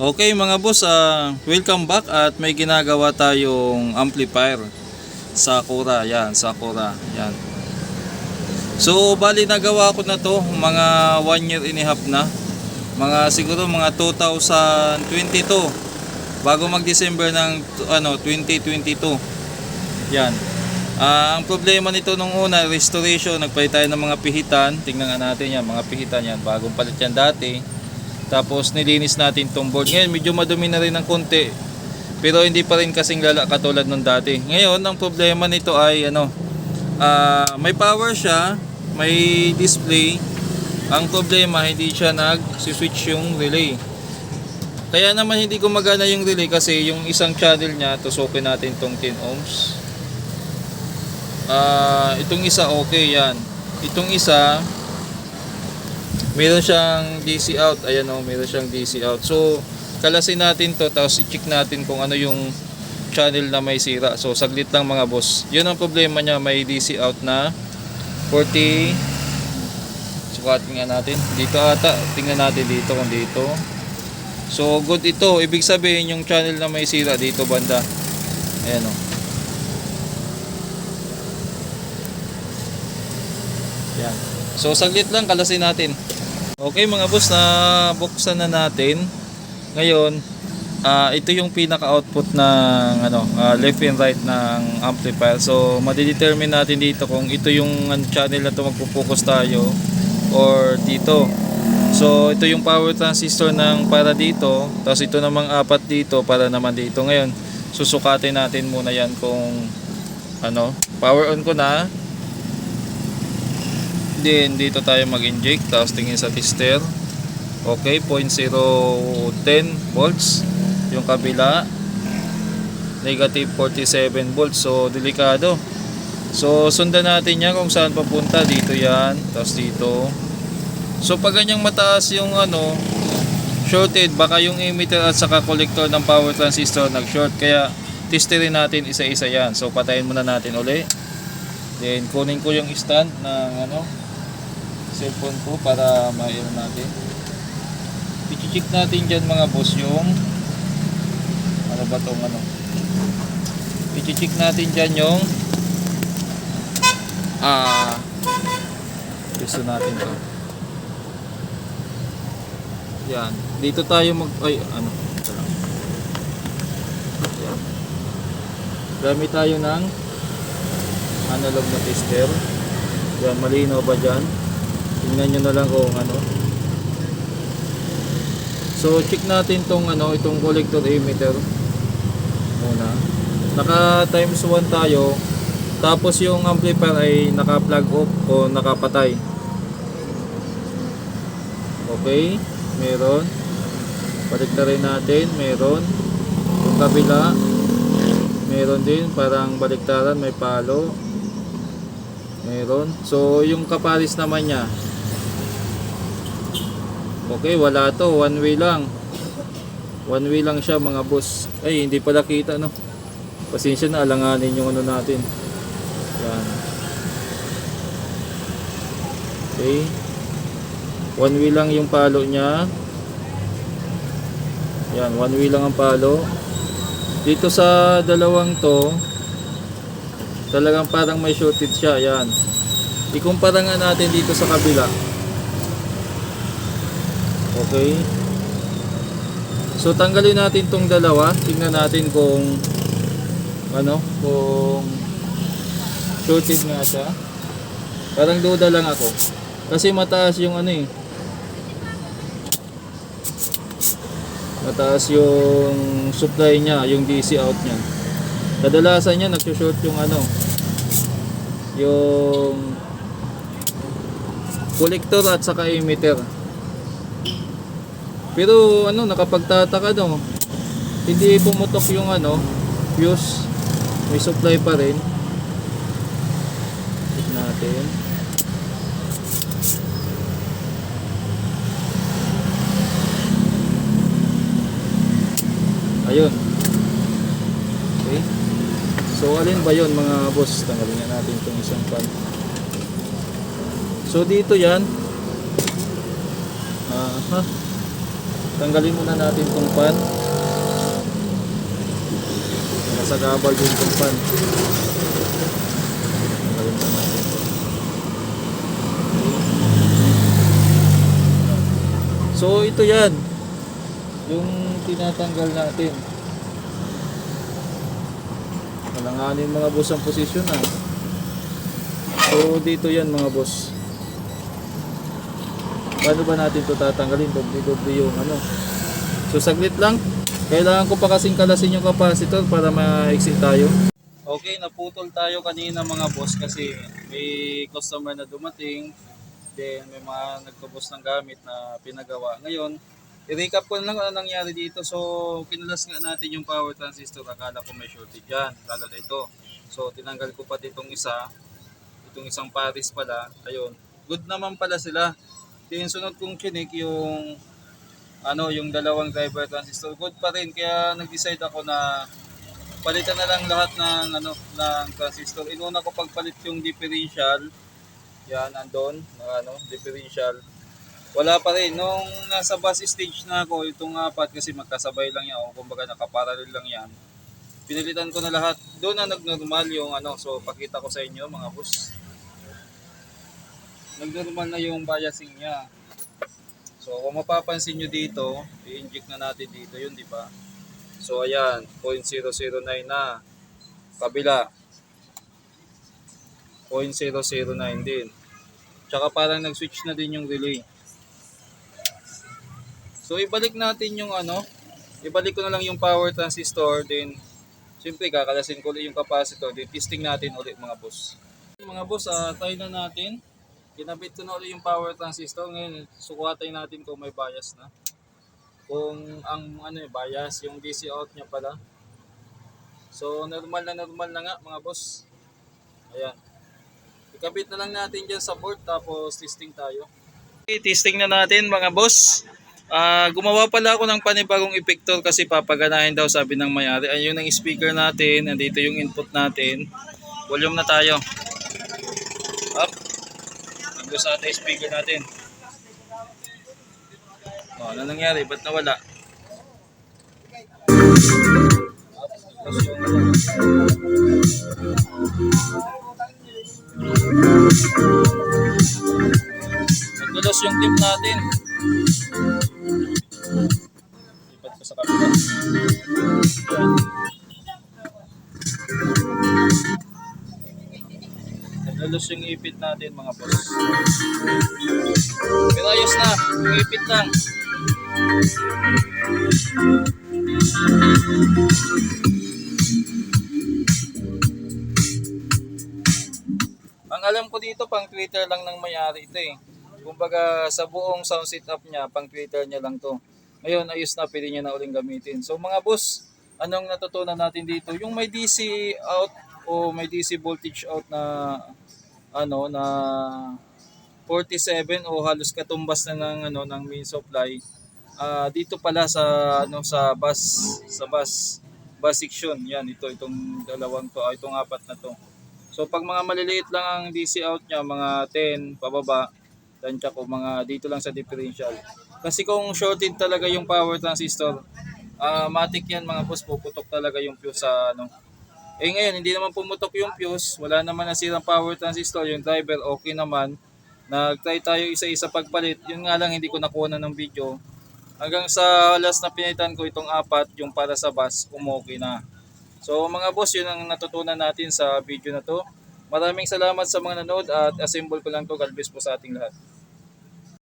Okay mga boss, ah, welcome back at may ginagawa tayong amplifier Sakura, yan, Sakura, yan. So, bali nagawa ko na to, mga 1 year and a half na. Mga siguro mga 2022 bago mag-December ng ano 2022. Yan. Ah, ang problema nito nung una, restoration, nagpalit tayo ng mga pihitan. Tingnan natin yan, mga pihitan yan, bagong palit yan dati. Tapos nilinis natin tong board. Ngayon medyo madumi na rin ng konti. Pero hindi pa rin kasing lala katulad nung dati. Ngayon ang problema nito ay ano, ah, may power siya, may display. Ang problema hindi siya nag-switch yung relay. Kaya naman hindi gumagana yung relay kasi yung isang channel niya, tusukin natin tong 10 ohms. Ah, itong isa okay yan. Itong isa meron siyang DC out. Ayan oh, meron siyang DC out. So, kalasin natin to tapos i-check natin kung ano yung channel na may sira. So, saglit lang mga boss. Yun ang problema niya, may DC out na 40 Sukatin nga natin. Dito ata, tingnan natin dito kung dito. So, good ito. Ibig sabihin yung channel na may sira dito banda. Ayan oh. Yan. So saglit lang kalasin natin. Okay mga boss na buksan na natin. Ngayon, ah ito yung pinaka-output ng ano, ah, left and right ng amplifier. So madidetermine natin dito kung ito yung ano, channel na to magpo-focus tayo or dito. So ito yung power transistor ng para dito, tapos ito namang apat dito para naman dito. Ngayon, susukatin natin muna yan kung ano, power on ko na, Then dito tayo mag-inject tapos tingin sa tester. Okay, 0.010 volts. Yung kabila negative 47 volts. So delikado. So sundan natin yan kung saan papunta. Dito yan, tapos dito. So pag ganyang mataas yung ano shorted, baka yung emitter at saka collector ng power transistor nag-short. Kaya testerin natin isa-isa yan. So patayin muna natin uli. Then kunin ko yung stand ng ano cellphone ko para ma-air natin. I-check natin dyan mga boss yung ano ba tong ano? I-check natin dyan yung ah gusto natin to. Yan. Dito tayo mag ay ano gamit tayo ng analog na tester. Yan malinaw ba dyan Tingnan nyo na lang kung ano. So, check natin tong ano, itong collector emitter. Muna. Naka times 1 tayo. Tapos yung amplifier ay naka plug off o nakapatay. Okay. Meron. Balik na rin natin. Meron. Yung kabila. Meron din. Parang baliktaran. May palo. Meron. So, yung kapalis naman niya. Okay, wala to. One way lang. One way lang siya mga boss. Ay, hindi pala kita no. Pasensya na, alanganin yung ano natin. Yan. Okay. One way lang yung palo niya. Yan, one way lang ang palo. Dito sa dalawang to, talagang parang may shorted siya. Yan. Ikumpara nga natin dito sa kabila. Okay. So tanggalin natin tong dalawa. Tingnan natin kung ano, kung shorted nga siya. Parang duda lang ako. Kasi mataas yung ano eh. Mataas yung supply niya, yung DC out niya. Kadalasan niya nagsushort yung ano, yung collector at saka emitter. Pero ano, nakapagtataka no. Hindi pumutok yung ano, fuse. May supply pa rin. Check natin. Ayun. Okay. So alin ba yon mga boss? Tanggalin nga natin itong isang pan. So dito yan. Ah, ha? Tanggalin muna natin tong pan. Nasagabal yung tong pan. Tanggalin muna natin. So ito yan. Yung tinatanggal natin. Malanganin mga boss ang posisyon ah. So dito yan mga boss. Paano ba natin ito tatanggalin? Doble-doble yung ano. So saglit lang. Kailangan ko pa kasing kalasin yung capacitor para ma-exit tayo. Okay, naputol tayo kanina mga boss kasi may customer na dumating. Then may mga nagtubos ng gamit na pinagawa. Ngayon, i-recap ko lang ano nangyari dito. So, kinalas nga natin yung power transistor. Akala ko may shortage yan. Lalo na ito. So, tinanggal ko pa ditong isa. Itong isang paris pala. Ayun. Good naman pala sila. Then, sunod kong chinik yung ano, yung dalawang driver transistor. Good pa rin. Kaya nag-decide ako na palitan na lang lahat ng ano ng transistor. Inuna ko pagpalit yung differential. Yan, andon, ano, differential. Wala pa rin. Nung nasa bus stage na ako, itong apat kasi magkasabay lang yan, o kumbaga nakaparallel lang yan. Pinilitan ko na lahat. Doon na nagnormal yung ano, so pakita ko sa inyo mga boss. Nagnormal na yung biasing niya. So kung mapapansin nyo dito, i-inject na natin dito yun, di ba? So ayan, 0.009 na. Kabila. 0.009 din. Tsaka parang nag-switch na din yung relay. So ibalik natin yung ano, ibalik ko na lang yung power transistor din. Siyempre kakalasin ko ulit yung capacitor, din testing natin ulit mga boss. Mga boss, ah, try na natin. Kinabit ko na ulit yung power transistor. Ngayon, sukuhatin natin kung may bias na. Kung ang ano yung bias, yung DC out niya pala. So normal na normal na nga mga boss. Ayan. Ikabit na lang natin dyan sa board tapos testing tayo. Okay, testing na natin mga boss. Ah, gumawa pala ako ng panibagong effector kasi papaganahin daw sabi ng may-ari. Ayun ang speaker natin, nandito yung input natin. Volume na tayo. Nag-gusto natin yung speaker natin. Oh, ano nangyari? Ba't nawala? Nagdulos yung tip natin. Lipat ko sa kabila. Yan. Nagdulos yung ipit natin mga boss. Pero na. Yung ipit lang. Ang alam ko dito, pang Twitter lang ng may-ari ito eh. Kumbaga sa buong sound setup niya, pang Twitter niya lang to. Ngayon, ayos na, pwede niya na uling gamitin. So mga boss, anong natutunan natin dito? Yung may DC out o may DC voltage out na ano na 47 o halos katumbas na ng ano ng main supply. Ah, dito pala sa ano sa bus sa bus bus section. Yan ito itong dalawang to, ah, itong apat na to. So pag mga maliliit lang ang DC out niya, mga 10 pababa, tansya ko mga dito lang sa differential. Kasi kung shorted talaga yung power transistor, ah matik yan mga boss, puputok talaga yung fuse sa ano. Eh ngayon, hindi naman pumutok yung fuse, wala naman nasirang power transistor, yung driver okay naman. Nag-try tayo isa-isa pagpalit, yun nga lang hindi ko nakuha na ng video. Hanggang sa last na pinitan ko itong apat, yung para sa bus, umokay na. So mga boss, yun ang natutunan natin sa video na to. Maraming salamat sa mga nanood at assemble ko lang to. God bless po sa ating lahat.